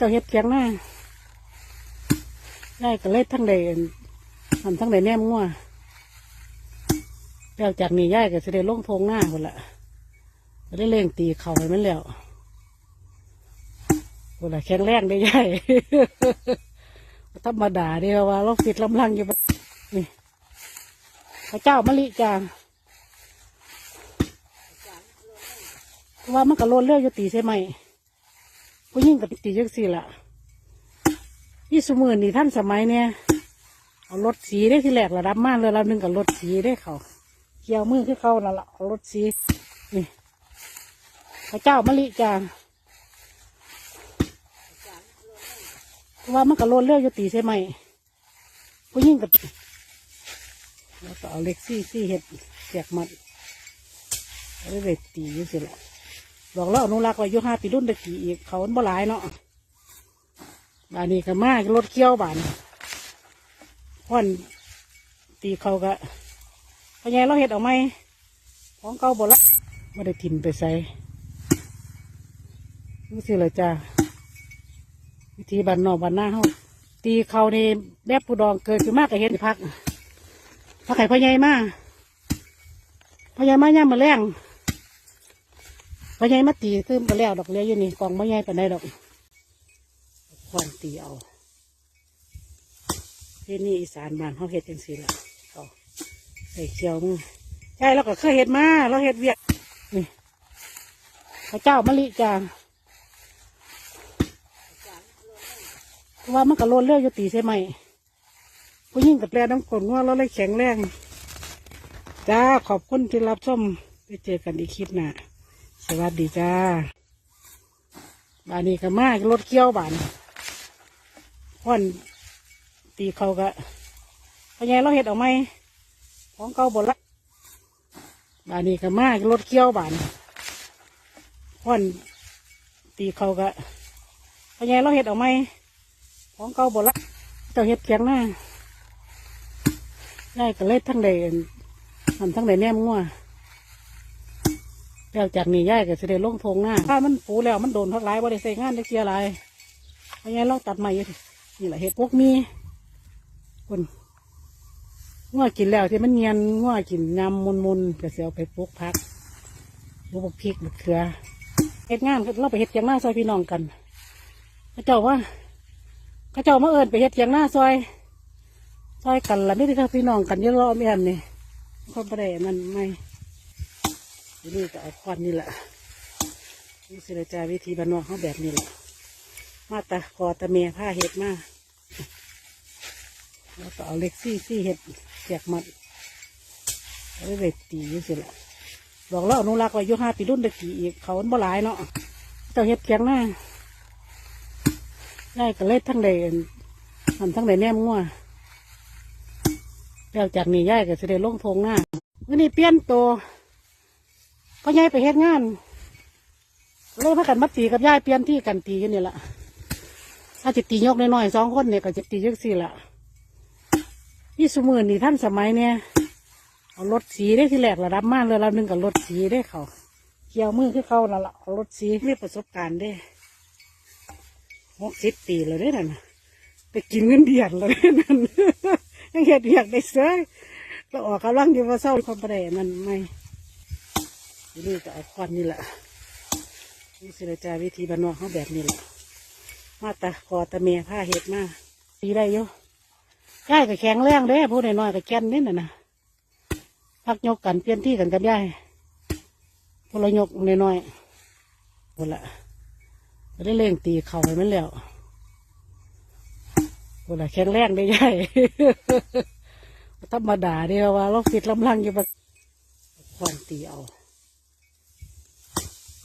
เจ้าเฮ็ดเพียงหน้าได้ก็เลยทั้งใดทำทั้งใดแนมงัวแล้วจากนี้ย่ายก็จะได้ลงทงหน้าคนละก็ได้เล่งตีเข่าให้มันแล้วคนละแข็งแรงได้ย่ายธรรมดาเดียวว่าเราฟิตลำลังอยู่นี่พระเจ้ามะลิจางเพราะว่ามันก็โลนเลืออยู่ตีใช่ไหม ผู้ยิ่งกับตีจังสี่ละยี่สมือนี่ท่านสมัยเนี่ยเอารถสีได้ที่แรกระดับมากเลยเราหนึ่งกับรถสีได้เขาเกี่ยวมือขึ้นเขาแล้วละเอารถสีนี่พระเจ้ามะลิจางว่ามันก็โลนเลืออยู่ตีใช่ไหมผู้ยิ่งกับแล้วก็เอาเล็กซี่ซี่เห็ดแจกมัดแล้วเลยตีอยู่สิละ บอกแล้วอนุรักษ์ไว้ยุห้าปีรุ่นตะกี้อีกเขามันบ่หลายเนาะบานนี้ก็มารถเคี้ยวบานพ่อนตีเขาก็พญายเราเห็ดเอาไหมของเก่าบ่ละไม่ได้ถิ่มไปใส่นี่สิเลยจ้าวิธีบันนอกบันหน้าเฮาตีเขาในแบบปูดองเกิดขึ้นมากกับเห็ดพักพักไข่พ่อใหญ่มาพ่อใหญ่มาย่ามมาแรง พ่อใหญ่มาตีตื้มไปแล้วดอกเลี้ยอยู่นี่กองพ่อใหญ่ไปานใดอกควันตีเอาที่นี่อีสานบ้านเขาเห็ดจังสีละเขาใส่เขียวมือใช่เราก็เคยเห็ดมาเราเห็ดเวียกนี่พระเจ้ามะลิจางว่ามันก็โลนเลืออยู่ตีใช่ไหมผู้ยิ่งกับแปรน้ำกลนว่าเราเลยแข็งแรง จ้าขอบคุณที่รับชมไปเจอกันอีกคลิปหน้า สวัสดีจ้าบานนี้ก็มารถเกี้ยวบานพ่อนตีเขาก็พญายเราเห็ดเอาไหมของเก่าบดละบานนี้ก็มารถเกี้ยวบานพ่อนตีเขาก็พญายเราเห็ดเอาไหมของเก่าบดละเจ้าเฮ็ดเพียงหน้าได้ก็เลยทั้งใดทำทั้งใดแนมงัว แล้วจากนี้ย่ายก็จะได้ลงทงหน้าถ้ามันปูแล้วมันโดนพักร้ายว่าได้ใส่งานได้เกียร์อะไรเพราะงั้นเราตัดใหม่ยู่นี่แหละเห็ดพวกมีคนงัวกินแล้วที่มันเนียนงัวกินยำมุนมุนก็เสียไปปลูกพักปลูกพริกมะเขือเฮ็ดงานเราไปเฮ็ดเพียงหน้าซอยพี่น้องกันพระเจ้าว่าเข้าเจ้ามาเอิญไปเฮ็ดเทียงหน้าซอย ซอยกันละไม่ได้ค่ะพี่น้องกันเยอะรอบแอมนี่คนประเดี๋ยวนั่นไม่ นี่ก็เอาควันนี่แหละนี่สิเลยจ้าวิธีบรรนอกเขาแบบนี้แหละมาตะคอตะเมียผ้าเห็ดมาแล้วก็เอาเล็กซี่ซี่เห็ดแจกมัดแล้วเลยตีอยู่สิละบอกแล้วอนุรักษ์ไว้ยุห้าปีรุ่นตะกี้อีกเขาบ่หลายเนาะเจ้าเห็ดเทียงหน้าได้ก็เลยทั้งใดทำทั้งใดแนมงัวแล้วจากนี้ย่ายก็จะได้ลงทงหน้าวันนี้เปลี่ยนตัว พ่อใหญ่ไปเฮ็ดงาน เลยพากันมาตีกับย่ายเปลี่ยนที่กันตีกันนี่แหละถ้าจิตตียกน้อยๆสองคนเนี่ยก็จะตียกสี่ละนี่สมือนี่ท่านสมัยเนี่ยเอารถสีได้ที่แรกระดับมากเลยเราหนึ่งกับรถสีได้เขาเกี่ยวมือขึ้นเขาแล้วล่ะเอารถสีมีประสบการณ์ได้หกสิบปีแล้วเด้นั่นน่ะไปกินเงินเดือนแล้วเด้นั่นยังเห็ดอยากได้เสื้อเราออกกำลังอยู่ว่าเศร้าความประเดนั่นไม่ นี่ก็เอาควันนี่แหละนี่สิเลจาวิธีบรรนอกเขาแบบนี้แหละมาตะคอตะเมียผ้าเห็ดมาตีได้อยู่ย่ายก็แข็งแรงเด้อพูดน้อยๆก็แก่นนี่น่ะนะพักยกกันเปลี่ยนที่กันกับย่ายพลยกน้อยๆหมดละได้เล่งตีเข่าให้มันแล้วโอ้ละแข็งแรงได้ใหญ่ธรรมดาเดียวว่าเราฟิตลำลังอยู่แบบควันตีเอา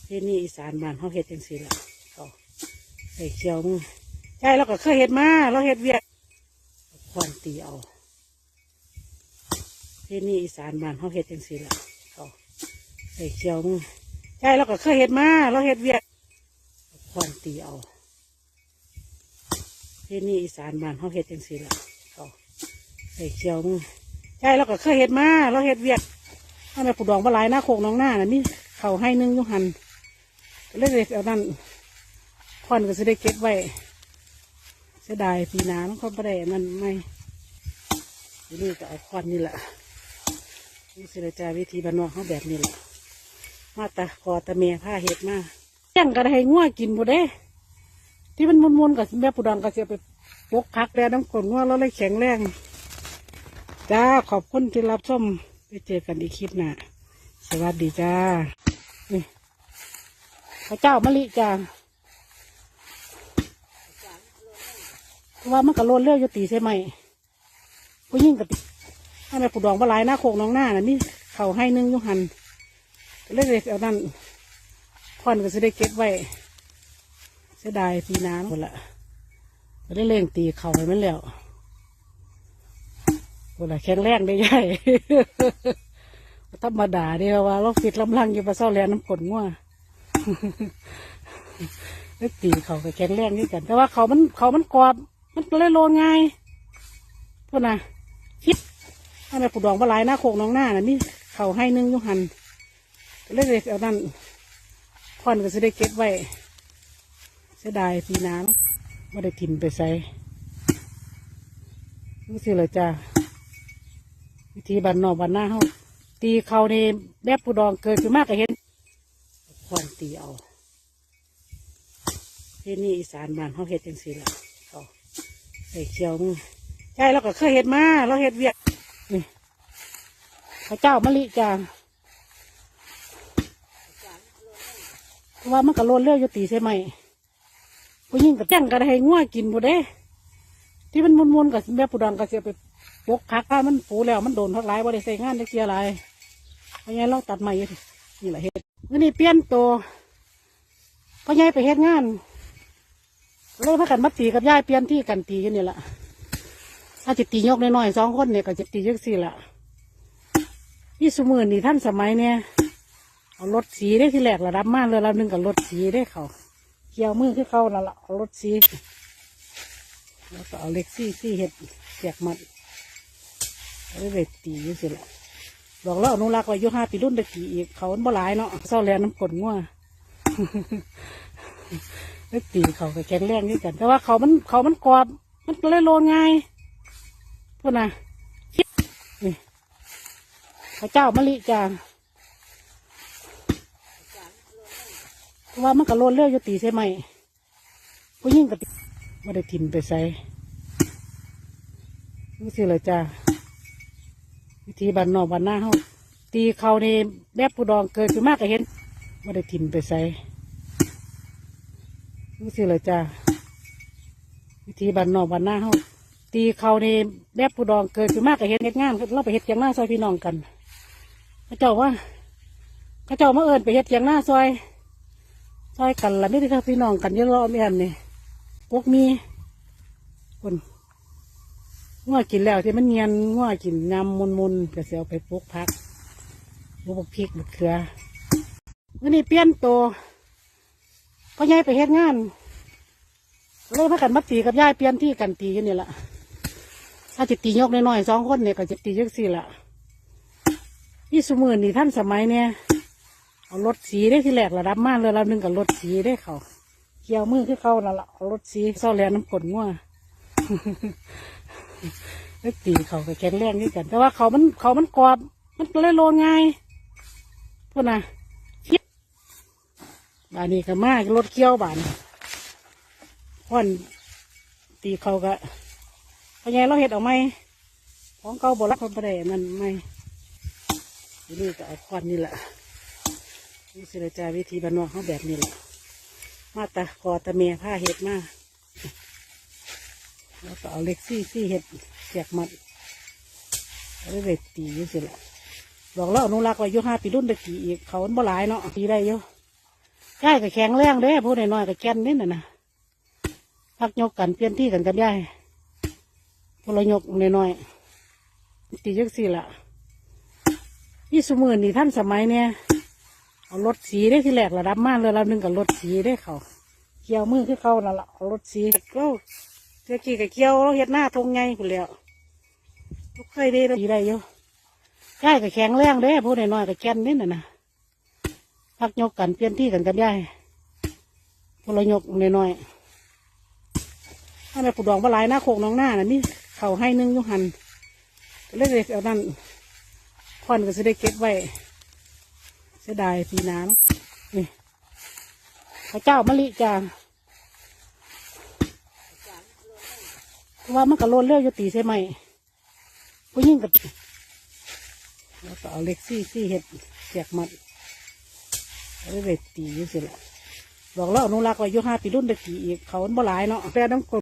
ที่นี่อีสานบ้านเขาเฮ็ดจังสีละเขาใส่เขียวมือใช่เราก็เคยเฮ็ดมาเราเฮ็ดเวียกควันตีเอาที่นี่อีสานบ้านเขาเฮ็ดจังสีละเขาใส่เขียวมือใช่เราก็เคยเฮ็ดมาเราเฮ็ดเวียกควันตีเอาที่นี่อีสานบ้านเขาเฮ็ดจังสีละเขาใส่เขียวมือใช่เราก็เคยเฮ็ดมาเราเฮ็ดเวียกถ้าแม่ผู้ดองบหลายหน้าโคกน้องหน้าน่ะนี่เขาให้นึ่งยุหัน เลยเลยเอานั่นควันก็จะได้เก็บไว้เสียดายปีนามันก็ไม่ได้มันไม่นี่ก็เอาควันนี่แหละนี่สิเลยจาวิธีบ้านนอกเขาแบบนี้แหละมาตะคอตะเมียผ้าเห็ดมาแย่งกระไดง่วกินบ่ได้ ที่มันมุนๆกับแม่ปูดังก็จะไปปกพักแล้วน้ำกลนง่วแล้วเลยแข็งแรงจ้าขอบคุณที่รับชมไปเจอกันอีกคลิปหน้าสวัสดีจ้า พระเจ้ามะลิจ้าว่ามันก็โลนเลี้ยวอยู่ตีใช่ไหมผู้ยิ่งกับถ้าแม่ปูดองปลาไหลายหน้าโคกน้องหน้าน่ะนี่เขาให้นึ่งยุหันเลยเลยเอานั่นควันก็จะได้เก็บไว้เสียดายปีน้ำหมดละก็ได้เล่งตีเข่าไปมันแล้วหมดละแข็งแรงได้ใหญ่ธรรมดาเดียวว่าเราฟิตลำลังอยู่ปลาเศร้าแลน้ำกลนง่ว แล้วตีเขาก็แข็งแรงด้วยกัน แต่ว่าเขามันเขามันกรอบ มันเลยโลนง่ายพวกน่ะคิดถ้าแม่ปูดองปลาไหลายหน้าโคกน้องหน้าน่ะนี่เขาให้นึ่งยุหันเลยเลยเอานั่นควันก็จะได้เก็บไว้เสียดายปีน้ำไม่ได้ถิ่มไปใส่นี่สิเลยจ้าวิธีบันนอกบันหน้าเฮาตีเขาในแบบปูดองเกิดขึ้นมากก็เห็น ตีเอาเฮ็ดนี่อีสานบ้านเขาเฮ็ดจังซี่ล่ะเขาใส่เขียวมือใช่เราก็เคยเฮ็ดมาเราเฮ็ดเวียกนี่พระเจ้ามะลิจางว่ามันก็โลนเลี้ยวอยู่ตีใช่ไหมผู้ยิ่งกับแจ้งกระไดง่วกินบ่ได้ ที่มันมุนๆกับแม่ปูดังก็เสียไปปกคักถ้ามันปูแล้วมันโดนทักหลายบ่ได้ใส่งานได้เสียหลายเพราะงั้นเราตัดใหม่นี่แหละเฮ็ดนนี้เปลี่ยนตัว พราะงั้นไปเฮ็ดงานเลยพากันมาตีกับยายเปลี่ยนที่กันตีกันนี่แหละถ้าจิตตียกน้อยๆสองคนเนี่ยก็จะตียกสี่ละนี่สมือนี่ท่านสมัยเนี่ยเอารถสีได้ที่แรกระดับมากเลยเราหนึ่งกับรถสีได้เขาเกี่ยวมือที่เขานั่นละเอารถสีแล้วก็เอาเล็กซี่ซี่เห็ดเสียกมัดเอาได้ไปตีอยังสิละบอกแล้วอนุรักษ์ไว้ยุห้าปีรุ่นตะกี้อีกเขาบ่หลายเนาะเศร้าแลน้ำกลนง่วแล้วตีเขาก็แข็งแรงด้วยกัน แต่ว่าเขามันเขามันกรอบ มันเลยโลนง่ายพวกน่ะนี่พระเจ้ามะลิจางว่ามันก็โลนเลี้ยวอยู่ตีใช่ไหมผู้ยิ่งกับไม่ได้ถิมไปใส่นี่สิเลยจ้าวิธีบันนอกบันหน้าเฮาตีเขาในแบบปูดองเกิดขึ้นมากก็เห็น ไม่ได้ถิ่มไปใส่นี่สิเลยจ้าวิธีบันนอกบันหน้าเฮาตีเขาในแบบผู้ดองเกิดขึ้นมากก็เห็นเฮ็ดงานเราไปเฮ็ดเทียงหน้าซอยพี่น้องกันเข้าเจ้าว่าเข้าเจ้ามาเอิญไปเฮ็ดเทียงหน้าซอย ซอยกันละไม่ได้ค่ะพี่น้องกันเยอะรอไม่ทันนี่พวกมีคนง่วกินแล้วที่มันเงียนง่วกินยำมุนมุนๆก็เสียเอาไปปลูกพักปลูกพริกมะเขือ วันนี้เปลี่ยนตัวพ่อยายไปเฮ็ดงานเลยพากันมาตีกับยายเปลี่ยนที่กันตีกันนี่แหละถ้าจิตตียกน้อยๆสองคนเนี่ยก็จะตียกสี่ละนี่สมือนี่ท่านสมัยเนี่ยเอารถสีได้ที่แรกระดับมากเลยเราหนึ่งกับรถสีได้เขาเกี่ยวมือที่เขานั่นละเอารถสีเศร้าแลน้ำกลง่วแล้ตีเขาก็แข็งแรงด้วยกัน แต่ว่าเขามันเขามันกรอบมันเลยโลนง่ายพวกน่ะ บานนี้ก็มารถเกี้ยวบานพ่อนตีเขาก็พอไงเราเห็ดออกไหมของเก่าบรักคนประเดนั่นไหมนี่ก็เอาควันนี่แหละนี่สิเลยจาวิธีบ้านนอกเขาแบบนี้แหละมาตะคอตะเมียผ้าเห็ดมาแล้วก็เอาเล็กซี่ซี่เห็ดเสียกมัดเอาได้ไปตีอยี่สิละบอกแล้วอนุรักษ์ไว้ยุห้าปีรุ่นตะกี้อีกเขามันบ่หลายเนาะตีได้เยอะ ย่ายก็แข็งแรงเด้พูดน้อยๆก็แก่นนิดน่ะนะพักยกกันเปลี่ยนที่กันกับย่ายพลยกน้อยๆตีจักสี่ละนี่สมือนี่ท่านสมัยเนี่ยเอารถสีได้ที่แรกระดับมากเลยเราหนึ่งกับรถสีได้เขาเกี่ยวมือที่เขานั่นละเอารถสีก็เจ้ากี้กับเกี่ยวเราเห็ดหน้าทงไงไปแล้วทุกเคยได้เราสีได้เยอะย่ายก็แข็งแรงเด้พูดน้อยๆก็แก่นนิดน่ะนะ พักยกกันเปลี่ยนที่กันกับยายพลยกน้อยถ้าแม่ปูดองปลายหน้าโคกน้องหน้าน่ะมีเขาให้นึ่งยุหันเล็กๆเอานั่นควันก็จะได้เก็บไว้เสียดายปีน้ำนี่ข้าเจ้ามะลิจางเพราะว่ามันก็โลนเร็วอยู่ตีใช่ไหมผู้ยิ่งกับแล้วก็เอาเล็กซี่ซี่เห็ดเสียกมัด เอาไว้เวทตีอยู่สิละบอกแล้วอนุรักษ์ไว้ยุห้าปีรุ่นเด็กตีอีกเขามันบ่หลายเนาะแต่น้ำกด